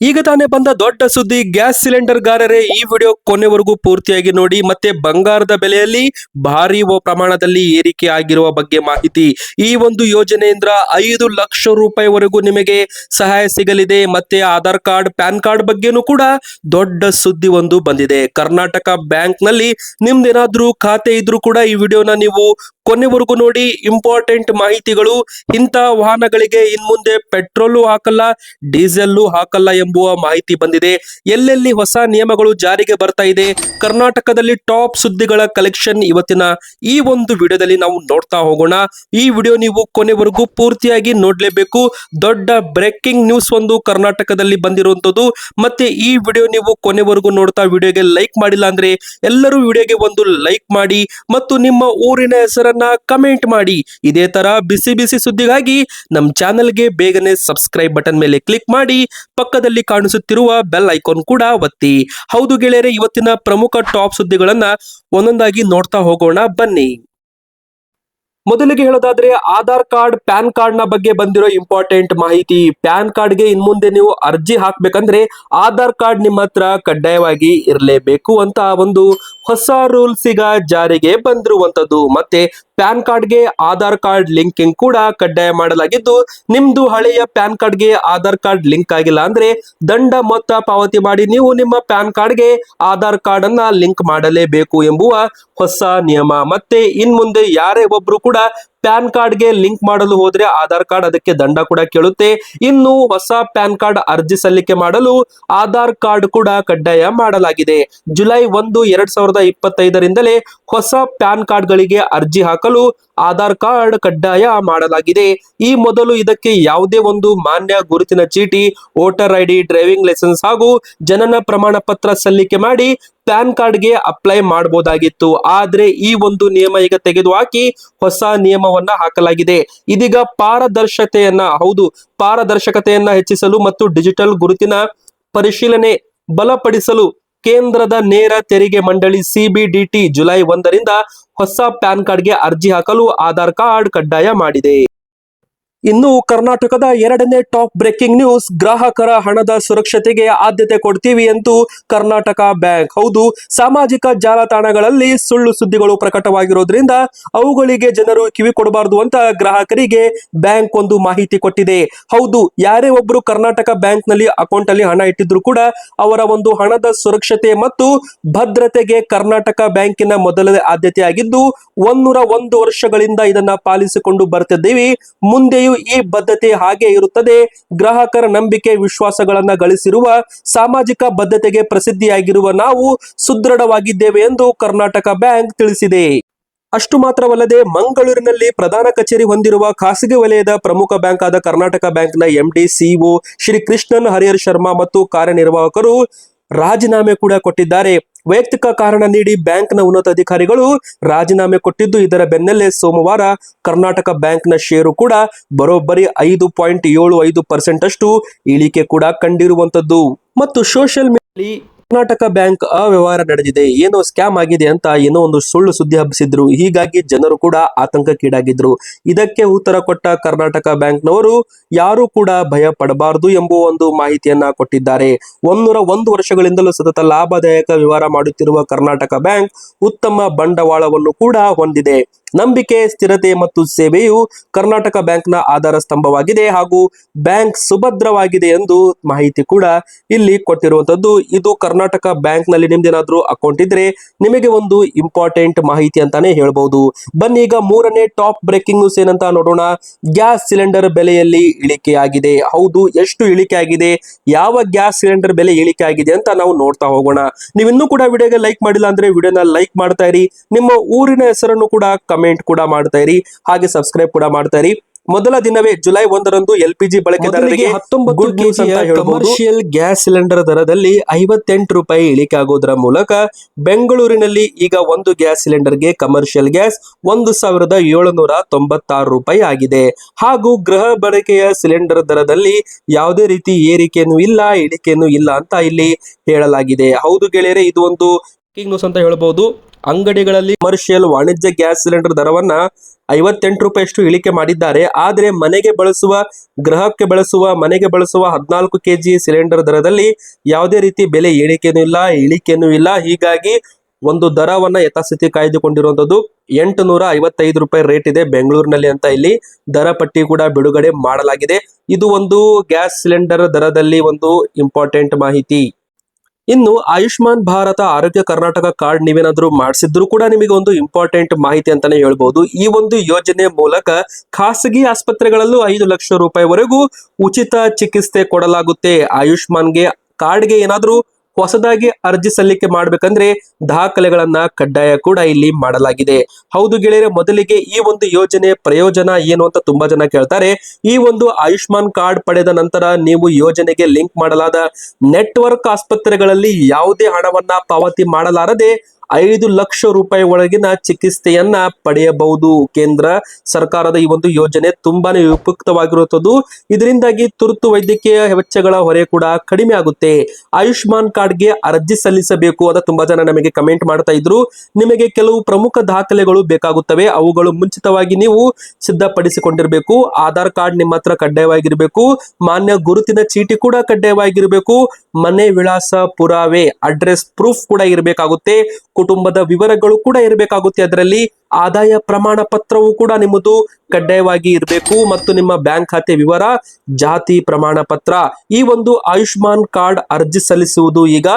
ಈಗ ತಾನೇ ಬಂದ ದೊಡ್ಡ ಸುದ್ದಿ, ಗ್ಯಾಸ್ ಸಿಲಿಂಡರ್ ಗಾರರೇ ಈ ವಿಡಿಯೋ ಕೊನೆವರೆಗೂ ಪೂರ್ತಿಯಾಗಿ ನೋಡಿ, ಮತ್ತೆ ಬಂಗಾರದ ಬೆಲೆಯಲ್ಲಿ ಭಾರಿ ಪ್ರಮಾಣದಲ್ಲಿ ಏರಿಕೆ ಆಗಿರುವ ಬಗ್ಗೆ ಮಾಹಿತಿ. ಈ ಒಂದು ಯೋಜನೆಯಿಂದ ಐದು ಲಕ್ಷ ರೂಪಾಯಿವರೆಗೂ ನಿಮಗೆ ಸಹಾಯ ಸಿಗಲಿದೆ, ಮತ್ತೆ ಆಧಾರ್ ಕಾರ್ಡ್, ಪ್ಯಾನ್ ಕಾರ್ಡ್ ಬಗ್ಗೆನೂ ಕೂಡ ದೊಡ್ಡ ಸುದ್ದಿ ಒಂದು ಬಂದಿದೆ. ಕರ್ನಾಟಕ ಬ್ಯಾಂಕ್ನಲ್ಲಿ ನಿಮ್ದೇನಾದ್ರೂ ಖಾತೆ ಇದ್ರೂ ಕೂಡ ಈ ವಿಡಿಯೋನ ನೀವು ಕೊನೆವರೆಗೂ ನೋಡಿ, ಇಂಪಾರ್ಟೆಂಟ್ ಮಾಹಿತಿಗಳು ಇಂತಹ ವಾಹನಗಳಿಗೆ ಇನ್ಮುಂದೆ ಪೆಟ್ರೋಲು ಹಾಕಲ್ಲ, ಡೀಸೆಲ್ಲು ಹಾಕಲ್ಲ ಎಂಬುವ ಮಾಹಿತಿ ಬಂದಿದೆ. ಎಲ್ಲೆಲ್ಲಿ ಹೊಸ ನಿಯಮಗಳು ಜಾರಿಗೆ ಬರ್ತಾ ಇದೆ? ಕರ್ನಾಟಕದಲ್ಲಿ ಟಾಪ್ ಸುದ್ದಿಗಳ ಕಲೆಕ್ಷನ್ ಇವತ್ತಿನ ಈ ಒಂದು ವಿಡಿಯೋದಲ್ಲಿ ನಾವು ನೋಡ್ತಾ ಹೋಗೋಣ. ಈ ವಿಡಿಯೋ ನೀವು ಕೊನೆವರೆಗೂ ಪೂರ್ತಿಯಾಗಿ ನೋಡ್ಲೇಬೇಕು. ದೊಡ್ಡ ಬ್ರೇಕಿಂಗ್ ನ್ಯೂಸ್ ಒಂದು ಕರ್ನಾಟಕದಲ್ಲಿ ಬಂದಿರುವಂತದ್ದು ಮತ್ತೆ ಈ ವಿಡಿಯೋ ನೀವು ಕೊನೆವರೆಗೂ ನೋಡ್ತಾ ವಿಡಿಯೋಗೆ ಲೈಕ್ ಮಾಡಿಲ್ಲ ಅಂದ್ರೆ ಎಲ್ಲರೂ ವಿಡಿಯೋಗೆ ಒಂದು ಲೈಕ್ ಮಾಡಿ ಮತ್ತು ನಿಮ್ಮ ಊರಿನ ಹೆಸರನ್ನ ಕಮೆಂಟ್ ಮಾಡಿ. ಇದೇ ತರ ಬಿಸಿ ಬಿಸಿ ಸುದ್ದಿಗಾಗಿ ನಮ್ಮ ಚಾನೆಲ್ಗೆ ಬೇಗನೆ ಸಬ್ಸ್ಕ್ರೈಬ್ ಬಟನ್ ಮೇಲೆ ಕ್ಲಿಕ್ ಮಾಡಿ. ಪಕ್ಕದಲ್ಲಿ ಕಾಣಿಸುತ್ತಿರುವ ಬೆಲ್ ಐಕಾನ್ ಕೂಡ ಒತ್ತಿ. ಹೌದು ಗೆಳೆಯರೆ, ಇವತ್ತಿನ ಪ್ರಮುಖ ಟಾಪ್ ಸುದ್ದಿಗಳನ್ನ ಒಂದೊಂದಾಗಿ ನೋಡ್ತಾ ಹೋಗೋಣ, ಬನ್ನಿ. ಮೊದಲಿಗೆ ಹೇಳೋದಾದ್ರೆ, ಆಧಾರ್ ಕಾರ್ಡ್, ಪ್ಯಾನ್ ಕಾರ್ಡ್ನ ಬಗ್ಗೆ ಬಂದಿರೋ ಇಂಪಾರ್ಟೆಂಟ್ ಮಾಹಿತಿ. ಪ್ಯಾನ್ ಕಾರ್ಡ್ಗೆ ಇನ್ ಮುಂದೆ ನೀವು ಅರ್ಜಿ ಹಾಕ್ಬೇಕಂದ್ರೆ, ಆಧಾರ್ ಕಾರ್ಡ್ ನಿಮ್ಮ ಹತ್ರ ಕಡ್ಡಾಯವಾಗಿ ಇರಲೇಬೇಕು ಅಂತ ಒಂದು ಹೊಸ ರೂಲ್ಸ್ ಈಗ ಜಾರಿಗೆ ಬಂದಿರುವಂತದ್ದು. ಮತ್ತೆ ಪ್ಯಾನ್ ಕಾರ್ಡ್ಗೆ ಆಧಾರ್ ಕಾರ್ಡ್ ಲಿಂಕಿಂಗ್ ಕೂಡ ಕಡ್ಡಾಯ ಮಾಡಲಾಗಿದ್ದು, ನಿಮ್ದು ಹಳೆಯ ಪ್ಯಾನ್ ಕಾರ್ಡ್ಗೆ ಆಧಾರ್ ಕಾರ್ಡ್ ಲಿಂಕ್ ಆಗಿಲ್ಲ ಅಂದ್ರೆ ದಂಡ ಮೊತ್ತ ಪಾವತಿ ಮಾಡಿ ನೀವು ನಿಮ್ಮ ಪ್ಯಾನ್ ಕಾರ್ಡ್ಗೆ ಆಧಾರ್ ಕಾರ್ಡ್ ಅನ್ನ ಲಿಂಕ್ ಮಾಡಲೇಬೇಕು ಎಂಬುವ ಹೊಸ ನಿಯಮ. ಮತ್ತೆ ಇನ್ ಮುಂದೆ ಯಾರೇ ಒಬ್ರು ಕೂಡ ಪ್ಯಾನ್ ಕಾರ್ಡ್ಗೆ ಲಿಂಕ್ ಮಾಡಲು ಹೋದ್ರೆ ಆಧಾರ್ ಕಾರ್ಡ್ ಅದಕ್ಕೆ ದಂಡ ಕೂಡ ಕೇಳುತ್ತೆ. ಇನ್ನು ಹೊಸ ಪ್ಯಾನ್ ಕಾರ್ಡ್ ಅರ್ಜಿ ಸಲ್ಲಿಕೆ ಮಾಡಲು ಆಧಾರ್ ಕಾರ್ಡ್ ಕೂಡ ಕಡ್ಡಾಯ ಮಾಡಲಾಗಿದೆ. ಜುಲೈ ಒಂದು, ಎರಡ್ ಸಾವಿರದ ಇಪ್ಪತ್ತೈದರಿಂದಲೇ ಹೊಸ ಪ್ಯಾನ್ ಕಾರ್ಡ್ಗಳಿಗೆ ಅರ್ಜಿ ಹಾಕಲು ಆಧಾರ್ ಕಾರ್ಡ್ ಕಡ್ಡಾಯ ಮಾಡಲಾಗಿದೆ. ಈ ಮೊದಲು ಇದಕ್ಕೆ ಯಾವುದೇ ಒಂದು ಮಾನ್ಯ ಗುರುತಿನ ಚೀಟಿ, ವೋಟರ್ ಐಡಿ, ಡ್ರೈವಿಂಗ್ ಲೈಸೆನ್ಸ್ ಹಾಗೂ ಜನನ ಪ್ರಮಾಣ ಪತ್ರ ಸಲ್ಲಿಕೆ ಮಾಡಿ ಪ್ಯಾನ್ ಕಾರ್ಡ್ಗೆ ಅಪ್ಲೈ ಮಾಡಬಹುದಾಗಿತ್ತು ಆದರೆ ಈ ಒಂದು ನಿಯಮ ಈಗ ತೆಗೆದುಹಾಕಿ ಹೊಸ ನಿಯಮವನ್ನ ಹಾಕಲಾಗಿದೆ. ಇದೀಗ ಪಾರದರ್ಶಕತೆಯನ್ನ ಹೌದು, ಪಾರದರ್ಶಕತೆಯನ್ನ ಹೆಚ್ಚಿಸಲು ಮತ್ತು ಡಿಜಿಟಲ್ ಗುರುತಿನ ಪರಿಶೀಲನೆ ಬಲಪಡಿಸಲು ಕೇಂದ್ರದ ನೇರ ತೆರಿಗೆ ಮಂಡಳಿ ಸಿಬಿಡಿಟಿ ಜುಲೈ ಒಂದರಿಂದ ಹೊಸ ಪ್ಯಾನ್ ಕಾರ್ಡ್ಗೆ ಅರ್ಜಿ ಹಾಕಲು ಆಧಾರ್ ಕಾರ್ಡ್ ಕಡ್ಡಾಯ ಮಾಡಿದೆ. ಇನ್ನು ಕರ್ನಾಟಕದ ಎರಡನೇ ಟಾಪ್ ಬ್ರೇಕಿಂಗ್ ನ್ಯೂಸ್, ಗ್ರಾಹಕರ ಹಣದ ಸುರಕ್ಷತೆಗೆ ಆದ್ಯತೆ ಕೊಡ್ತೀವಿ ಎಂದು ಕರ್ನಾಟಕ ಬ್ಯಾಂಕ್. ಹೌದು, ಸಾಮಾಜಿಕ ಜಾಲತಾಣಗಳಲ್ಲಿ ಸುಳ್ಳು ಸುದ್ದಿಗಳು ಪ್ರಕಟವಾಗಿರೋದ್ರಿಂದ ಅವುಗಳಿಗೆ ಜನರು ಕಿವಿ ಕೊಡಬಾರದು ಅಂತ ಗ್ರಾಹಕರಿಗೆ ಬ್ಯಾಂಕ್ ಒಂದು ಮಾಹಿತಿ ಕೊಟ್ಟಿದೆ. ಹೌದು, ಯಾರೇ ಒಬ್ರು ಕರ್ನಾಟಕ ಬ್ಯಾಂಕ್ನಲ್ಲಿ ಅಕೌಂಟ್ ಅಲ್ಲಿ ಹಣ ಇಟ್ಟಿದ್ರು ಕೂಡ ಅವರ ಒಂದು ಹಣದ ಸುರಕ್ಷತೆ ಮತ್ತು ಭದ್ರತೆಗೆ ಕರ್ನಾಟಕ ಬ್ಯಾಂಕಿನ ಮೊದಲನೇ ಆದ್ಯತೆಯಾಗಿದ್ದು, ಒಂದೂರ ಒಂದು ವರ್ಷಗಳಿಂದ ಇದನ್ನ ಪಾಲಿಸಿಕೊಂಡು ಬರ್ತಿದ್ದೀವಿ. ಮುಂದೆಯೂ ಈ ಬದ್ಧತೆ ಹಾಗೆ ಇರುತ್ತದೆ. ಗ್ರಾಹಕರ ನಂಬಿಕೆ ವಿಶ್ವಾಸಗಳನ್ನ ಗಳಿಸಿರುವ ಸಾಮಾಜಿಕ ಬದ್ಧತೆಗೆ ಪ್ರಸಿದ್ಧಿಯಾಗಿರುವ ನಾವು ಸುದೃಢವಾಗಿದ್ದೇವೆ ಎಂದು ಕರ್ನಾಟಕ ಬ್ಯಾಂಕ್ ತಿಳಿಸಿದೆ. ಅಷ್ಟು ಮಾತ್ರವಲ್ಲದೆ ಮಂಗಳೂರಿನಲ್ಲಿ ಪ್ರಧಾನ ಕಚೇರಿ ಹೊಂದಿರುವ ಖಾಸಗಿ ವಲಯದ ಪ್ರಮುಖ ಬ್ಯಾಂಕ್ ಆದ ಕರ್ನಾಟಕ ಬ್ಯಾಂಕ್ನ ಎಂಡಿ ಸಿಇಒ ಶ್ರೀ ಕೃಷ್ಣನ್ ಹರಿಹರ್ ಶರ್ಮಾ ಮತ್ತು ಕಾರ್ಯನಿರ್ವಾಹಕರು ರಾಜೀನಾಮೆ ಕೂಡ ಕೊಟ್ಟಿದ್ದಾರೆ. ವೈಯಕ್ತಿಕ ಕಾರಣ ನೀಡಿ ಬ್ಯಾಂಕ್ನ ಉನ್ನತ ಅಧಿಕಾರಿಗಳು ರಾಜೀನಾಮೆ ಕೊಟ್ಟಿದ್ದು ಇದರ ಬೆನ್ನಲ್ಲೇ ಸೋಮವಾರ ಕರ್ನಾಟಕ ಬ್ಯಾಂಕ್ನ ಷೇರು ಕೂಡ ಬರೋಬ್ಬರಿ ಐದು ಪಾಯಿಂಟ್ ಏಳು ಐದು ಪರ್ಸೆಂಟ್ ಅಷ್ಟು ಇಳಿಕೆ ಕೂಡ ಕಂಡಿರುವಂತದ್ದು. ಮತ್ತು ಸೋಷಿಯಲ್ ಮೀಡಿಯಾದಲ್ಲಿ ಕರ್ನಾಟಕ ಬ್ಯಾಂಕ್ ಅವ್ಯವಹಾರ ನಡೆದಿದೆ. ಏನೋ ಸ್ಕ್ಯಾಮ್ ಆಗಿದೆ ಅಂತ ಏನೋ ಒಂದು ಸುಳ್ಳು ಸುದ್ದಿ ಹಬ್ಬಿಸಿದ್ರು. ಹೀಗಾಗಿ ಜನರು ಕೂಡ ಆತಂಕಕ್ಕೀಡಾಗಿದ್ರು. ಇದಕ್ಕೆ ಉತ್ತರ ಕೊಟ್ಟ ಕರ್ನಾಟಕ ಬ್ಯಾಂಕ್ನವರು ಯಾರು ಕೂಡ ಭಯ ಪಡಬಾರದು ಎಂಬುವ ಒಂದು ಮಾಹಿತಿಯನ್ನ ಕೊಟ್ಟಿದ್ದಾರೆ. ಒಂದೂರ ಒಂದು ವರ್ಷಗಳಿಂದಲೂ ಸತತ ಲಾಭದಾಯಕ ವ್ಯವಹಾರ ಮಾಡುತ್ತಿರುವ ಕರ್ನಾಟಕ ಬ್ಯಾಂಕ್ ಉತ್ತಮ ಬಂಡವಾಳವನ್ನು ಕೂಡ ಹೊಂದಿದೆ. ನಂಬಿಕೆ, ಸ್ಥಿರತೆ ಮತ್ತು ಸೇವೆಯು ಕರ್ನಾಟಕ ಬ್ಯಾಂಕ್ನ ಆಧಾರ ಸ್ತಂಭವಾಗಿದೆ ಹಾಗೂ ಬ್ಯಾಂಕ್ ಸುಭದ್ರವಾಗಿದೆ ಎಂದು ಮಾಹಿತಿ ಕೂಡ ಇಲ್ಲಿ ಕೊಟ್ಟಿರುವಂತದ್ದು ಇದು ಕರ್ನಾಟಕ ಬ್ಯಾಂಕ್ನಲ್ಲಿ ನಿಮ್ದೇನಾದ್ರೂ ಅಕೌಂಟ್ ಇದ್ರೆ ನಿಮಗೆ ಒಂದು ಇಂಪಾರ್ಟೆಂಟ್ ಮಾಹಿತಿ ಅಂತಾನೆ ಹೇಳ್ಬಹುದು ಬನ್ನಿ, ಈಗ ಮೂರನೇ ಟಾಪ್ ಬ್ರೇಕಿಂಗ್ ನ್ಯೂಸ್ ಏನಂತ ನೋಡೋಣ. ಗ್ಯಾಸ್ ಸಿಲಿಂಡರ್ ಬೆಲೆಯಲ್ಲಿ ಇಳಿಕೆ ಆಗಿದೆ. ಹೌದು, ಎಷ್ಟು ಇಳಿಕೆ ಆಗಿದೆ? ಯಾವ ಗ್ಯಾಸ್ ಸಿಲಿಂಡರ್ ಬೆಲೆ ಇಳಿಕೆ ಆಗಿದೆ ಅಂತ ನಾವು ನೋಡ್ತಾ ಹೋಗೋಣ. ನೀವು ಕೂಡ ವಿಡಿಯೋಗೆ ಲೈಕ್ ಮಾಡಿಲ್ಲ ಅಂದ್ರೆ ವಿಡಿಯೋನ ಲೈಕ್ ಮಾಡ್ತಾ ಇರಿ. ನಿಮ್ಮ ಊರಿನ ಹೆಸರನ್ನು ಕೂಡ ಕಮೆಂಟ್ ಕೂಡ ಮಾಡ್ತಾ ಇರಿ. ಹಾಗೆ ಸಬ್ಸ್ಕ್ರೈಬ್ ಕೂಡ ಮಾಡ್ತಾ ಇರಿ. ಮೊದಲ ದಿನವೇ ಜುಲೈ ಒಂದರಂದು ಎಲ್ ಪಿ ಜಿ ಬಳಕೆದಾರರಿಗೆ ಹತ್ತೊಂಬತ್ತು ಕಮರ್ಷಿಯಲ್ ಗ್ಯಾಸ್ ಸಿಲಿಂಡರ್ ದರದಲ್ಲಿ ಐವತ್ತೆಂಟು ರೂಪಾಯಿ ಇಳಿಕೆ ಆಗೋದ್ರ ಮೂಲಕ ಬೆಂಗಳೂರಿನಲ್ಲಿ ಈಗ ಒಂದು ಗ್ಯಾಸ್ ಸಿಲಿಂಡರ್ಗೆ ಕಮರ್ಷಿಯಲ್ ಗ್ಯಾಸ್ ಒಂದು ಸಾವಿರದ ಏಳುನೂರ ತೊಂಬತ್ತಾರು ರೂಪಾಯಿ ಆಗಿದೆ. ಹಾಗೂ ಗೃಹ ಬಳಕೆಯ ಸಿಲಿಂಡರ್ ದರದಲ್ಲಿ ಯಾವುದೇ ರೀತಿ ಏರಿಕೆಯನ್ನು ಇಲ್ಲ ಇಳಿಕೆಯೂ ಇಲ್ಲ ಅಂತ ಇಲ್ಲಿ ಹೇಳಲಾಗಿದೆ. ಹೌದು ಗೆಳೆಯರೆ ಇದು ಒಂದು ನ್ಯೂಸ್ ಅಂತ ಹೇಳ್ಬಹುದು ಅಂಗಡಿಗಳಲ್ಲಿ ಕಮರ್ಷಿಯಲ್ ವಾಣಿಜ್ಯ ಗ್ಯಾಸ್ ಸಿಲಿಂಡರ್ ದರವನ್ನ ಐವತ್ತೆಂಟು ರೂಪಾಯಿಯಷ್ಟು ಇಳಿಕೆ ಮಾಡಿದ್ದಾರೆ. ಆದರೆ ಮನೆಗೆ ಬಳಸುವ, ಗೃಹಕ್ಕೆ ಬಳಸುವ, ಮನೆಗೆ ಬಳಸುವ ಹದಿನಾಲ್ಕು ಕೆಜಿ ಸಿಲಿಂಡರ್ ದರದಲ್ಲಿ ಯಾವುದೇ ರೀತಿ ಬೆಲೆ ಏರಿಕೆನೂ ಇಲ್ಲ, ಇಳಿಕೆನೂ ಇಲ್ಲ. ಹೀಗಾಗಿ ಒಂದು ದರವನ್ನ ಯಥಾಸ್ಥಿತಿ ಕಾಯ್ದುಕೊಂಡಿರುವಂತದ್ದು ಎಂಟು ನೂರ ಐವತ್ತೈದು ರೂಪಾಯಿ ರೇಟ್ ಇದೆ ಬೆಂಗಳೂರಿನಲ್ಲಿ ಅಂತ ಇಲ್ಲಿ ದರ ಪಟ್ಟಿ ಕೂಡ ಬಿಡುಗಡೆ ಮಾಡಲಾಗಿದೆ. ಇದು ಒಂದು ಗ್ಯಾಸ್ ಸಿಲಿಂಡರ್ ದರದಲ್ಲಿ ಒಂದು ಇಂಪಾರ್ಟೆಂಟ್ ಮಾಹಿತಿ. ಇನ್ನು ಆಯುಷ್ಮಾನ್ ಭಾರತ, ಆರೋಗ್ಯ ಕರ್ನಾಟಕ ಕಾರ್ಡ್ ನೀವೇನಾದ್ರೂ ಮಾಡಿಸಿದ್ರು ಕೂಡ ನಿಮಗೆ ಒಂದು ಇಂಪಾರ್ಟೆಂಟ್ ಮಾಹಿತಿ ಅಂತಾನೆ ಹೇಳ್ಬಹುದು ಈ ಒಂದು ಯೋಜನೆ ಮೂಲಕ ಖಾಸಗಿ ಆಸ್ಪತ್ರೆಗಳಲ್ಲೂ ಐದು ಲಕ್ಷ ರೂಪಾಯಿವರೆಗೂ ಉಚಿತ ಚಿಕಿತ್ಸೆ ಕೊಡಲಾಗುತ್ತೆ. ಆಯುಷ್ಮಾನ್ಗೆ ಕಾರ್ಡ್ಗೆ ಏನಾದ್ರೂ ಹೊಸದಾಗಿ ಅರ್ಜಿ ಸಲ್ಲಿಕೆ ಮಾಡಬೇಕಂದ್ರೆ ದಾಖಲೆಗಳನ್ನ ಕಡ್ಡಾಯ ಕೂಡ ಇಲ್ಲಿ ಮಾಡಲಾಗಿದೆ. ಹೌದು ಗೆಳೆಯರೆ, ಮೊದಲಿಗೆ ಈ ಒಂದು ಯೋಜನೆ ಪ್ರಯೋಜನ ಏನು ಅಂತ ತುಂಬಾ ಜನ ಕೇಳ್ತಾರೆ. ಈ ಒಂದು ಆಯುಷ್ಮಾನ್ ಕಾರ್ಡ್ ಪಡೆದ ನಂತರ ನೀವು ಯೋಜನೆಗೆ ಲಿಂಕ್ ಮಾಡಲಾದ ನೆಟ್ವರ್ಕ್ ಆಸ್ಪತ್ರೆಗಳಲ್ಲಿ ಯಾವುದೇ ಹಣವನ್ನ ಪಾವತಿ ಮಾಡಲಾರದೆ ಐದು ಲಕ್ಷ ರೂಪಾಯಿ ಒಳಗಿನ ಚಿಕಿತ್ಸೆಯನ್ನ ಪಡೆಯಬಹುದು. ಕೇಂದ್ರ ಸರ್ಕಾರದ ಈ ಒಂದು ಯೋಜನೆ ತುಂಬಾನೇ ಉಪಯುಕ್ತವಾಗಿರುತ್ತದೆ ಇದರಿಂದಾಗಿ ತುರ್ತು ವೈದ್ಯಕೀಯ ವೆಚ್ಚಗಳ ಹೊರೆ ಕೂಡ ಕಡಿಮೆ ಆಗುತ್ತೆ. ಆಯುಷ್ಮಾನ್ ಕಾರ್ಡ್ಗೆ ಅರ್ಜಿ ಸಲ್ಲಿಸಬೇಕು ಅಂತ ತುಂಬಾ ಜನ ನಮಗೆ ಕಮೆಂಟ್ ಮಾಡ್ತಾ ಇದ್ರು. ನಿಮಗೆ ಕೆಲವು ಪ್ರಮುಖ ದಾಖಲೆಗಳು ಬೇಕಾಗುತ್ತವೆ. ಅವುಗಳು ಮುಂಚಿತವಾಗಿ ನೀವು ಸಿದ್ಧಪಡಿಸಿಕೊಂಡಿರಬೇಕು. ಆಧಾರ್ ಕಾರ್ಡ್ ನಿಮ್ಮ ಹತ್ರ ಕಡ್ಡಾಯವಾಗಿರಬೇಕು. ಮಾನ್ಯ ಗುರುತಿನ ಚೀಟಿ ಕೂಡ ಕಡ್ಡಾಯವಾಗಿರಬೇಕು. ಮನೆ ವಿಳಾಸ ಪುರಾವೆ, ಅಡ್ರೆಸ್ ಪ್ರೂಫ್ ಕೂಡ ಇರಬೇಕಾಗುತ್ತೆ. ಕುಟುಂಬದ ವಿವರಗಳು ಕೂಡ ಇರಬೇಕಾಗುತ್ತೆ. ಅದರಲ್ಲಿ ಆದಾಯ ಪ್ರಮಾಣ ಪತ್ರವು ಕೂಡ ನಿಮ್ಮದು ಕಡ್ಡಾಯವಾಗಿ ಇರಬೇಕು. ಮತ್ತು ನಿಮ್ಮ ಬ್ಯಾಂಕ್ ಖಾತೆ ವಿವರ, ಜಾತಿ ಪ್ರಮಾಣ ಪತ್ರ, ಈ ಒಂದು ಆಯುಷ್ಮಾನ್ ಕಾರ್ಡ್ ಅರ್ಜಿ ಸಲ್ಲಿಸುವುದು ಈಗ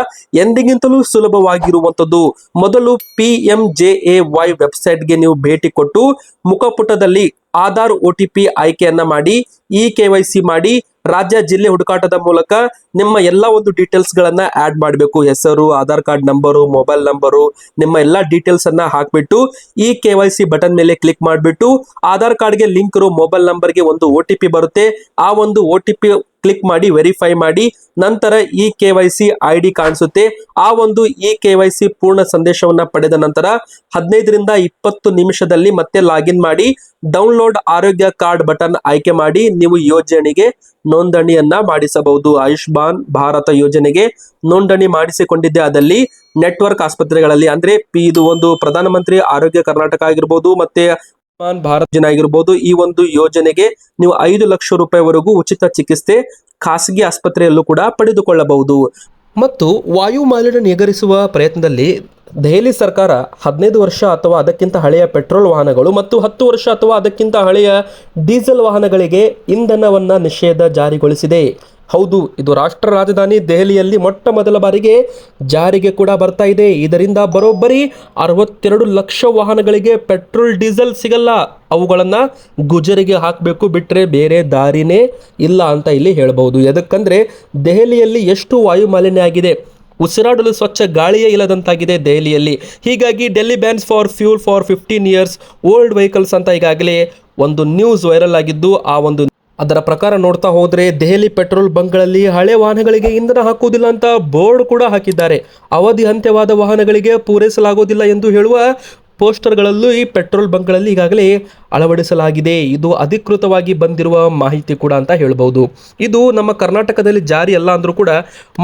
ಎಂದಿಗಿಂತಲೂ ಸುಲಭವಾಗಿರುವಂತದ್ದು ಮೊದಲು P M J A Y ವೆಬ್ಸೈಟ್ಗೆ ನೀವು ಭೇಟಿ ಕೊಟ್ಟು ಮುಖಪುಟದಲ್ಲಿ ಆಧಾರ್ ಒ ಟಿ ಪಿ ಆಯ್ಕೆಯನ್ನ ಮಾಡಿ ಇ ಕೆ ವೈ ಸಿ ಮಾಡಿ, ರಾಜ್ಯ ಜಿಲ್ಲೆ ಹುಡುಕಾಟದ ಮೂಲಕ ನಿಮ್ಮ ಎಲ್ಲ ಒಂದು ಡೀಟೇಲ್ಸ್ ಗಳನ್ನ ಆಡ್ ಮಾಡಬೇಕು. ಹೆಸರು, Aadhaar card number mobile number ನಿಮ್ಮ ಎಲ್ಲ ಡೀಟೇಲ್ಸ್ ಅನ್ನ ಹಾಕ್ಬಿಟ್ಟು ಈ ಕೆ ವೈ ಸಿ ಬಟನ್ ಮೇಲೆ ಕ್ಲಿಕ್ ಮಾಡಿಬಿಟ್ಟು ಆಧಾರ್ ಕಾರ್ಡ್ಗೆ ಲಿಂಕ್ ಇರೋ ಮೊಬೈಲ್ ನಂಬರ್ಗೆ ಒಂದು ಒ ಟಿ ಪಿ ಬರುತ್ತೆ. ಆ ಒಂದು ಒ ಟಿ ಪಿ ಕ್ಲಿಕ್ ಮಾಡಿ ವೆರಿಫೈ ಮಾಡಿ, ನಂತರ ಈ K Y C I D ಕಾಣಿಸುತ್ತೆ. ಆ ಒಂದು ಈ ಕೆ ವೈ ಸಿ ಪೂರ್ಣ ಸಂದೇಶವನ್ನ ಪಡೆದ ನಂತರ ಹದಿನೈದರಿಂದ ಇಪ್ಪತ್ತು ನಿಮಿಷದಲ್ಲಿ ಮತ್ತೆ ಲಾಗಿನ್ ಮಾಡಿ ಡೌನ್ಲೋಡ್ ಆರೋಗ್ಯ ಕಾರ್ಡ್ ಬಟನ್ ಆಯ್ಕೆ ಮಾಡಿ, ನೀವು ಯೋಜನೆಗೆ ನೋಂದಣಿಯನ್ನ ಮಾಡಿಸಬಹುದು. ಆಯುಷ್ಮಾನ್ ಭಾರತ ಯೋಜನೆಗೆ ನೋಂದಣಿ ಮಾಡಿಸಿಕೊಂಡಿದ್ದೆ. ಅದಲ್ಲಿ ನೆಟ್ವರ್ಕ್ ಆಸ್ಪತ್ರೆಗಳಲ್ಲಿ ಅಂದ್ರೆ ಇದು ಒಂದು ಪ್ರಧಾನಮಂತ್ರಿ ಆರೋಗ್ಯ ಕರ್ನಾಟಕ ಆಗಿರ್ಬೋದು, ಮತ್ತೆ ಆಯುಷ್ಮಾನ್ ಭಾರತ್ ಜನ ಆಗಿರ್ಬೋದು, ಈ ಒಂದು ಯೋಜನೆಗೆ ನೀವು ಐದು ಲಕ್ಷ ರೂಪಾಯಿವರೆಗೂ ಉಚಿತ ಚಿಕಿತ್ಸೆ ಖಾಸಗಿ ಆಸ್ಪತ್ರೆಯಲ್ಲೂ ಕೂಡ ಪಡೆದುಕೊಳ್ಳಬಹುದು. ಮತ್ತು ವಾಯು ಮಾಲಿನ್ಯ ನಿಗರಿಸುವ ಪ್ರಯತ್ನದಲ್ಲಿ ದೆಹಲಿ ಸರ್ಕಾರ ಹದಿನೈದು ವರ್ಷ ಅಥವಾ ಅದಕ್ಕಿಂತ ಹಳೆಯ ಪೆಟ್ರೋಲ್ ವಾಹನಗಳು ಮತ್ತು ಹತ್ತು ವರ್ಷ ಅಥವಾ ಅದಕ್ಕಿಂತ ಹಳೆಯ ಡೀಸೆಲ್ ವಾಹನಗಳಿಗೆ ಇಂಧನವನ್ನ ನಿಷೇಧ ಜಾರಿಗೊಳಿಸಿದೆ. ಹೌದು, ಇದು ರಾಷ್ಟ್ರ ರಾಜಧಾನಿ ದೆಹಲಿಯಲ್ಲಿ ಮೊಟ್ಟ ಮೊದಲ ಬಾರಿಗೆ ಜಾರಿಗೆ ಕೂಡ ಬರ್ತಾ ಇದೆ. ಇದರಿಂದ ಬರೋಬ್ಬರಿ ಅರವತ್ತೆರಡು ಲಕ್ಷ ವಾಹನಗಳಿಗೆ ಪೆಟ್ರೋಲ್, ಡೀಸೆಲ್ ಸಿಗಲ್ಲ. ಅವುಗಳನ್ನು ಗುಜರಿಗೆ ಹಾಕಬೇಕು ಬಿಟ್ಟರೆ ಬೇರೆ ದಾರಿನೇ ಇಲ್ಲ ಅಂತ ಇಲ್ಲಿ ಹೇಳಬಹುದು. ಎದಕ್ಕಂದ್ರೆ ದೆಹಲಿಯಲ್ಲಿ ಎಷ್ಟು ವಾಯು ಮಾಲಿನ್ಯ ಆಗಿದೆ. ಉಸಿರಾಡಲು ಸ್ವಚ್ಛ ಗಾಳಿಯೇ ಇಲ್ಲದಂತಾಗಿದೆ ದೆಹಲಿಯಲ್ಲಿ. ಹೀಗಾಗಿ Delhi bans for fuel for fifteen years old vehicles ಅಂತ ಈಗಾಗಲೇ ಒಂದು ನ್ಯೂಸ್ ವೈರಲ್ ಆಗಿದ್ದು, ಆ ಒಂದು ಅದರ ಪ್ರಕಾರ ನೋಡ್ತಾ ಹೋದರೆ ದೆಹಲಿ ಪೆಟ್ರೋಲ್ ಬಂಕ್ಗಳಲ್ಲಿ ಹಳೆ ವಾಹನಗಳಿಗೆ ಇಂಧನ ಹಾಕುವುದಿಲ್ಲ ಅಂತ ಬೋರ್ಡ್ ಕೂಡ ಹಾಕಿದ್ದಾರೆ. ಅವಧಿ ಅಂತ್ಯವಾದ ವಾಹನಗಳಿಗೆ ಪೂರೈಸಲಾಗುವುದಿಲ್ಲ ಎಂದು ಹೇಳುವ ಪೋಸ್ಟರ್ಗಳಲ್ಲೂ ಈ ಪೆಟ್ರೋಲ್ ಬಂಕ್ಗಳಲ್ಲಿ ಈಗಾಗಲೇ ಅಳವಡಿಸಲಾಗಿದೆ. ಇದು ಅಧಿಕೃತವಾಗಿ ಬಂದಿರುವ ಮಾಹಿತಿ ಕೂಡ ಅಂತ ಹೇಳಬಹುದು ಇದು ನಮ್ಮ ಕರ್ನಾಟಕದಲ್ಲಿ ಜಾರಿ ಅಲ್ಲ ಅಂದರೂ ಕೂಡ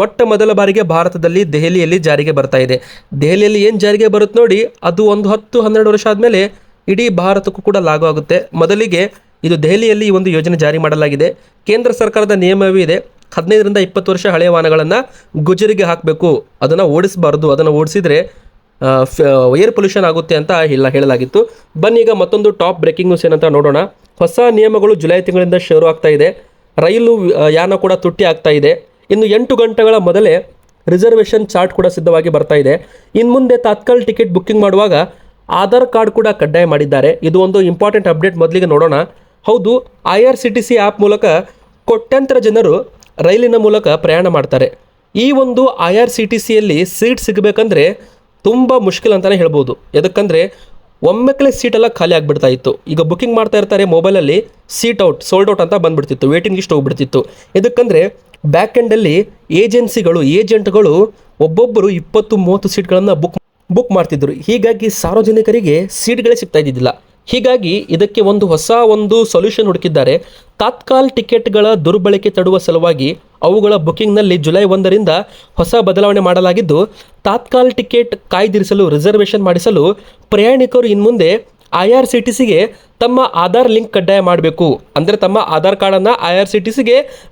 ಮೊಟ್ಟ ಮೊದಲ ಬಾರಿಗೆ ಭಾರತದಲ್ಲಿ ದೆಹಲಿಯಲ್ಲಿ ಜಾರಿಗೆ ಬರ್ತಾ ಇದೆ. ದೆಹಲಿಯಲ್ಲಿ ಏನು ಜಾರಿಗೆ ಬರುತ್ತೆ ನೋಡಿ, ಅದು ಒಂದು ಹತ್ತು ಹನ್ನೆರಡು ವರ್ಷ ಆದಮೇಲೆ ಇಡೀ ಭಾರತಕ್ಕೂ ಕೂಡ ಲಾಗು ಆಗುತ್ತೆ. ಮೊದಲಿಗೆ ಇದು ದೆಹಲಿಯಲ್ಲಿ ಈ ಒಂದು ಯೋಜನೆ ಜಾರಿ ಮಾಡಲಾಗಿದೆ. ಕೇಂದ್ರ ಸರ್ಕಾರದ ನಿಯಮವೂ ಇದೆ. ಹದಿನೈದರಿಂದ ಇಪ್ಪತ್ತು ವರ್ಷ ಹಳೆಯ ವಾಹನಗಳನ್ನು ಗುಜರಿಗೆ ಹಾಕಬೇಕು. ಅದನ್ನು ಓಡಿಸಬಾರ್ದು. ಅದನ್ನು ಓಡಿಸಿದರೆ ಏರ್ ಪೊಲ್ಯೂಷನ್ ಆಗುತ್ತೆ ಅಂತ ಇಲ್ಲ ಹೇಳಲಾಗಿತ್ತು. ಬನ್ನಿ ಈಗ ಮತ್ತೊಂದು ಟಾಪ್ ಬ್ರೇಕಿಂಗ್ ನ್ಯೂಸ್ ಏನಂತ ನೋಡೋಣ. ಹೊಸ ನಿಯಮಗಳು ಜುಲೈ ತಿಂಗಳಿಂದ ಶುರು ಆಗ್ತಾ ಇದೆ. ರೈಲು ಯಾನ ಕೂಡ ತುಟ್ಟಿ ಆಗ್ತಾ ಇದೆ. ಇನ್ನು ಎಂಟು ಗಂಟೆಗಳ ಮೊದಲೇ ರಿಸರ್ವೇಷನ್ ಚಾರ್ಟ್ ಕೂಡ ಸಿದ್ಧವಾಗಿ ಬರ್ತಾ ಇದೆ. ಇನ್ನು ಮುಂದೆ ತಾತ್ಕಾಲ್ ಟಿಕೆಟ್ ಬುಕ್ಕಿಂಗ್ ಮಾಡುವಾಗ ಆಧಾರ್ ಕಾರ್ಡ್ ಕೂಡ ಕಡ್ಡಾಯ ಮಾಡಿದ್ದಾರೆ. ಇದು ಒಂದು ಇಂಪಾರ್ಟೆಂಟ್ ಅಪ್ಡೇಟ್. ಮೊದಲಿಗೆ ನೋಡೋಣ. ಹೌದು, I R C T C app ಮೂಲಕ ಕೋಟ್ಯಾಂತರ ಜನರು ರೈಲಿನ ಮೂಲಕ ಪ್ರಯಾಣ ಮಾಡ್ತಾರೆ. ಈ ಒಂದು ಐ ಆರ್ ಸಿ ಟಿ ಸಿಯಲ್ಲಿ ಸೀಟ್ ಸಿಗಬೇಕಂದ್ರೆ ತುಂಬ ಮುಷ್ಕಿಲ್ ಅಂತಲೇ ಹೇಳ್ಬೋದು. ಎದಕ್ಕಂದರೆ ಒಮ್ಮೆಕ್ಕಲೆ ಸೀಟೆಲ್ಲ ಖಾಲಿ ಆಗಿಬಿಡ್ತಾ ಇತ್ತು. ಈಗ ಬುಕ್ಕಿಂಗ್ ಮಾಡ್ತಾ ಇರ್ತಾರೆ ಮೊಬೈಲಲ್ಲಿ, ಸೀಟ್ ಔಟ್, ಸೋಲ್ಡ್ ಔಟ್ ಅಂತ ಬಂದ್ಬಿಡ್ತಿತ್ತು ವೇಟಿಂಗ್ ಇಷ್ಟು ಹೋಗ್ಬಿಡ್ತಿತ್ತು. ಎದಕ್ಕಂದರೆ ಬ್ಯಾಕ್ ಎಂಡಲ್ಲಿ ಏಜೆನ್ಸಿಗಳು, ಏಜೆಂಟ್ಗಳು ಒಬ್ಬೊಬ್ಬರು ಇಪ್ಪತ್ತು ಮೂವತ್ತು ಸೀಟ್ಗಳನ್ನು ಬುಕ್ ಬುಕ್ ಮಾಡ್ತಿದ್ರು. ಹೀಗಾಗಿ ಸಾರ್ವಜನಿಕರಿಗೆ ಸೀಟ್ಗಳೇ ಸಿಗ್ತಾ ಇದ್ದಿದ್ದಿಲ್ಲ. ಹೀಗಾಗಿ ಇದಕ್ಕೆ ಒಂದು ಹೊಸ ಒಂದು ಸೊಲ್ಯೂಷನ್ ಹುಡುಕಿದ್ದಾರೆ. ತಾತ್ಕಾಲ್ ಟಿಕೆಟ್ಗಳ ದುರ್ಬಳಕೆ ತಡುವ ಸಲುವಾಗಿ ಅವುಗಳ ಬುಕಿಂಗ್ನಲ್ಲಿ ಜುಲೈ ಒಂದರಿಂದ ಹೊಸ ಬದಲಾವಣೆ ಮಾಡಲಾಗಿದ್ದು, ತಾತ್ಕಾಲ್ ಟಿಕೆಟ್ ಕಾಯ್ದಿರಿಸಲು, ರಿಸರ್ವೇಷನ್ ಮಾಡಿಸಲು ಪ್ರಯಾಣಿಕರು ಇನ್ಮುಂದೆ ಐ ಆರ್ ಸಿ ಟಿ ತಮ್ಮ ಆಧಾರ್ ಲಿಂಕ್ ಕಡ್ಡಾಯ ಮಾಡಬೇಕು. ಅಂದರೆ ತಮ್ಮ ಆಧಾರ್ ಕಾರ್ಡನ್ನು I R C T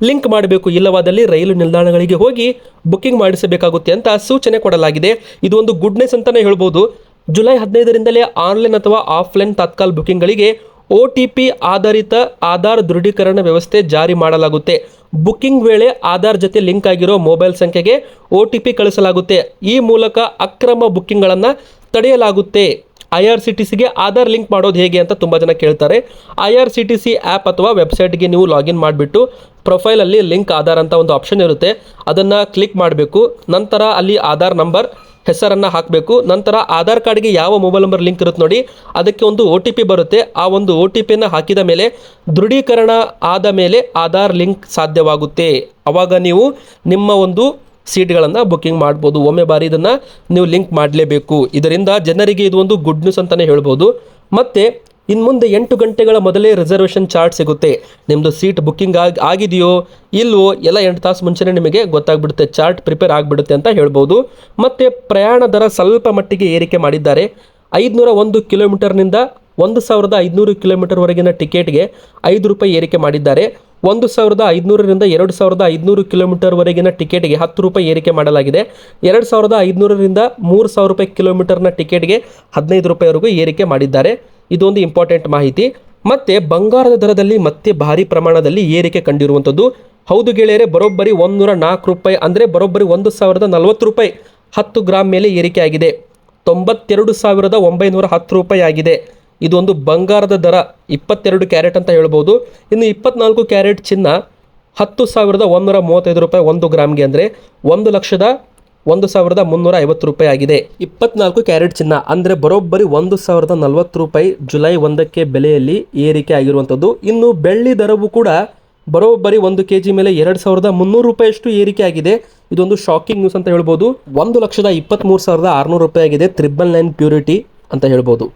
link ಮಾಡಬೇಕು. ಇಲ್ಲವಾದಲ್ಲಿ ರೈಲು ನಿಲ್ದಾಣಗಳಿಗೆ ಹೋಗಿ ಬುಕ್ಕಿಂಗ್ ಮಾಡಿಸಬೇಕಾಗುತ್ತೆ ಅಂತ ಸೂಚನೆ ಕೊಡಲಾಗಿದೆ. ಇದು ಒಂದು ಗುಡ್ನೆಸ್ ಅಂತಲೇ ಹೇಳ್ಬೋದು. ಜುಲೈ ಹದಿನೈದರಿಂದಲೇ ಆನ್ಲೈನ್ ಅಥವಾ ಆಫ್ಲೈನ್ ತತ್ಕಾಲ್ ಬುಕ್ಕಿಂಗ್ಗಳಿಗೆ ಒ ಟಿ ಪಿ ಆಧಾರಿತ ಆಧಾರ್ ದೃಢೀಕರಣ ವ್ಯವಸ್ಥೆ ಜಾರಿ ಮಾಡಲಾಗುತ್ತೆ. ಬುಕ್ಕಿಂಗ್ ವೇಳೆ ಆಧಾರ್ ಜೊತೆ ಲಿಂಕ್ ಆಗಿರೋ ಮೊಬೈಲ್ ಸಂಖ್ಯೆಗೆ ಒ ಟಿ ಪಿ ಕಳಿಸಲಾಗುತ್ತೆ. ಈ ಮೂಲಕ ಅಕ್ರಮ ಬುಕ್ಕಿಂಗ್ಗಳನ್ನು ತಡೆಯಲಾಗುತ್ತೆ. ಐ ಆರ್ ಸಿ ಟಿ ಸಿಗೆ ಆಧಾರ್ ಲಿಂಕ್ ಮಾಡೋದು ಹೇಗೆ ಅಂತ ತುಂಬ ಜನ ಕೇಳ್ತಾರೆ. I R C T C app ಅಥವಾ ವೆಬ್ಸೈಟ್ಗೆ ನೀವು ಲಾಗಿನ್ ಮಾಡಿಬಿಟ್ಟು ಪ್ರೊಫೈಲಲ್ಲಿ ಲಿಂಕ್ ಆಧಾರ್ ಅಂತ ಒಂದು ಆಪ್ಷನ್ ಇರುತ್ತೆ. ಅದನ್ನು ಕ್ಲಿಕ್ ಮಾಡಬೇಕು. ನಂತರ ಅಲ್ಲಿ ಆಧಾರ್ ನಂಬರ್ ಹೆಸರನ್ನು ಹಾಕಬೇಕು. ನಂತರ ಆಧಾರ್ ಕಾರ್ಡ್ಗೆ ಯಾವ ಮೊಬೈಲ್ ನಂಬರ್ ಲಿಂಕ್ ಇರುತ್ತೆ ನೋಡಿ, ಅದಕ್ಕೆ ಒಂದು ಒ ಟಿ ಪಿ ಬರುತ್ತೆ. ಆ ಒಂದು ಒ ಟಿ ಪಿಯನ್ನು ಹಾಕಿದ ಮೇಲೆ ದೃಢೀಕರಣ ಆದ ಮೇಲೆ ಆಧಾರ್ ಲಿಂಕ್ ಸಾಧ್ಯವಾಗುತ್ತೆ. ಆವಾಗ ನೀವು ನಿಮ್ಮ ಒಂದು ಸೀಟ್ಗಳನ್ನು ಬುಕ್ಕಿಂಗ್ ಮಾಡ್ಬೋದು. ಒಮ್ಮೆ ಬಾರಿ ಇದನ್ನು ನೀವು ಲಿಂಕ್ ಮಾಡಲೇಬೇಕು. ಇದರಿಂದ ಜನರಿಗೆ ಇದು ಒಂದು ಗುಡ್ ನ್ಯೂಸ್ ಅಂತಲೇ ಹೇಳ್ಬೋದು. ಮತ್ತು ಇನ್ನು ಮುಂದೆ ಎಂಟು ಗಂಟೆಗಳ ಮೊದಲೇ ರಿಸರ್ವೇಷನ್ ಚಾರ್ಟ್ ಸಿಗುತ್ತೆ. ನಿಮ್ಮದು ಸೀಟ್ ಬುಕ್ಕಿಂಗ್ ಆಗಿ ಆಗಿದೆಯೋ, ಇಲ್ಲವೋ, ಎಲ್ಲ ಎಂಟು ತಾಸು ಮುಂಚೆನೇ ನಿಮಗೆ ಗೊತ್ತಾಗ್ಬಿಡುತ್ತೆ. ಚಾರ್ಟ್ ಪ್ರಿಪೇರ್ ಆಗಿಬಿಡುತ್ತೆ ಅಂತ ಹೇಳ್ಬೋದು. ಮತ್ತು ಪ್ರಯಾಣ ದರ ಸ್ವಲ್ಪ ಮಟ್ಟಿಗೆ ಏರಿಕೆ ಮಾಡಿದ್ದಾರೆ. ಐದುನೂರ ಒಂದು ಕಿಲೋಮೀಟರ್ನಿಂದ ಒಂದು ಸಾವಿರದ ಐದುನೂರು ಕಿಲೋಮೀಟರ್ವರೆಗಿನ ಟಿಕೆಟ್ಗೆ ಐದು ರೂಪಾಯಿ ಏರಿಕೆ ಮಾಡಿದ್ದಾರೆ. ಒಂದು ಸಾವಿರದ ಐದುನೂರರಿಂದ ಎರಡು ಸಾವಿರದ ಐದುನೂರು ಕಿಲೋಮೀಟರ್ವರೆಗಿನ ಟಿಕೆಟ್ಗೆ ಹತ್ತು ರೂಪಾಯಿ ಏರಿಕೆ ಮಾಡಲಾಗಿದೆ. ಎರಡು ಸಾವಿರದ ಐದುನೂರರಿಂದ ಮೂರು ಸಾವಿರ ರೂಪಾಯಿ ಕಿಲೋಮೀಟರ್ನ ಟಿಕೆಟ್ಗೆ ಹದಿನೈದು ರೂಪಾಯಿವರೆಗೂ ಏರಿಕೆ ಮಾಡಿದ್ದಾರೆ. ಇದೊಂದು ಇಂಪಾರ್ಟೆಂಟ್ ಮಾಹಿತಿ. ಮತ್ತೆ ಬಂಗಾರದ ದರದಲ್ಲಿ ಮತ್ತೆ ಭಾರಿ ಪ್ರಮಾಣದಲ್ಲಿ ಏರಿಕೆ ಕಂಡಿರುವಂಥದ್ದು ಹೌದು ಗೆಳೆಯರೆ, ಬರೋಬ್ಬರಿ ಒಂದೂರ ನಾಲ್ಕು ರೂಪಾಯಿ ಅಂದರೆ ಬರೋಬ್ಬರಿ ಒಂದು ಸಾವಿರದ ನಲವತ್ತು ರೂಪಾಯಿ. ಹತ್ತು ಗ್ರಾಮ್ ಮೇಲೆ ಏರಿಕೆ ಆಗಿದೆ. ತೊಂಬತ್ತೆರಡು ಸಾವಿರದ ಒಂಬೈನೂರ ಹತ್ತು ರೂಪಾಯಿ ಆಗಿದೆ. ಇದೊಂದು ಬಂಗಾರದ ದರ, ಇಪ್ಪತ್ತೆರಡು ಕ್ಯಾರೆಟ್ ಅಂತ ಹೇಳ್ಬೋದು. ಇನ್ನು ಇಪ್ಪತ್ನಾಲ್ಕು ಕ್ಯಾರೆಟ್ ಚಿನ್ನ, ಹತ್ತು ಸಾವಿರದ ಒಂದೂರ ಮೂವತ್ತೈದು ರೂಪಾಯಿ ಒಂದು ಗ್ರಾಮ್ಗೆ ಅಂದರೆ ಒಂದು ಲಕ್ಷದ ಒಂದು ಸಾವಿರದ ಮುನ್ನೂರ ಐವತ್ತು ರೂಪಾಯಿ ಆಗಿದೆ. ಇಪ್ಪತ್ನಾಲ್ಕು ಕ್ಯಾರೆಟ್ ಚಿನ್ನ, ಅಂದರೆ ಬರೋಬ್ಬರಿ ಒಂದು ಸಾವಿರದ ನಲವತ್ತು ರೂಪಾಯಿ ಜುಲೈ ಒಂದಕ್ಕೆ ಬೆಲೆಯಲ್ಲಿ ಏರಿಕೆ ಆಗಿರುವಂಥದ್ದು. ಇನ್ನು ಬೆಳ್ಳಿ ದರವು ಕೂಡ ಬರೋಬ್ಬರಿ ಒಂದು ಕೆ ಜಿ ಮೇಲೆ ಎರಡು ಸಾವಿರದ ಮುನ್ನೂರು ರೂಪಾಯಿಯಷ್ಟು ಏರಿಕೆ ಆಗಿದೆ. ಇದೊಂದು ಶಾಕಿಂಗ್ ನ್ಯೂಸ್ ಅಂತ ಹೇಳ್ಬೋದು. ಒಂದು ಲಕ್ಷದ ಇಪ್ಪತ್ತ್ಮೂರು ಸಾವಿರದ ಆರುನೂರು ರೂಪಾಯಿ ಆಗಿದೆ. ತ್ರಿಬಲ್ ನೈನ್ ಪ್ಯೂರಿಟಿ ಅಂತ ಹೇಳ್ಬೋದು.